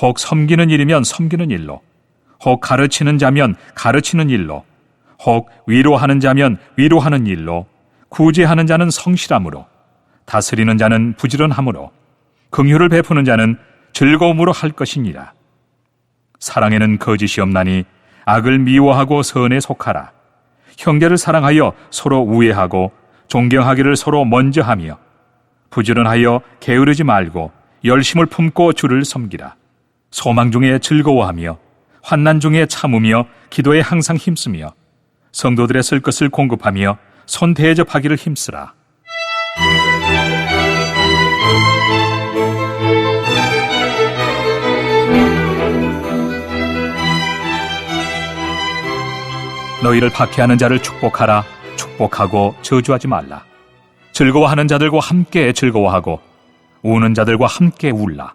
혹 섬기는 일이면 섬기는 일로, 혹 가르치는 자면 가르치는 일로, 혹 위로하는 자면 위로하는 일로, 구제하는 자는 성실함으로, 다스리는 자는 부지런함으로, 긍휼을 베푸는 자는 즐거움으로 할 것이니라. 사랑에는 거짓이 없나니 악을 미워하고 선에 속하라. 형제를 사랑하여 서로 우애하고 존경하기를 서로 먼저 하며 부지런하여 게으르지 말고 열심을 품고 주를 섬기라. 소망 중에 즐거워하며 환난 중에 참으며 기도에 항상 힘쓰며 성도들의 쓸 것을 공급하며 손 대접하기를 힘쓰라. 너희를 박해하는 자를 축복하라. 축복하고 저주하지 말라. 즐거워하는 자들과 함께 즐거워하고 우는 자들과 함께 울라.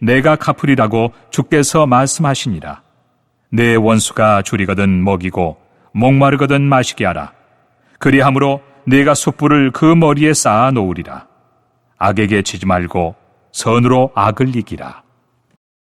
내가 갚으리라고 주께서 말씀하시니라. 내 원수가 줄이거든 먹이고 목마르거든 마시게 하라. 그리함으로 내가 숯불을 그 머리에 쌓아 놓으리라. 악에게 지지 말고 선으로 악을 이기라.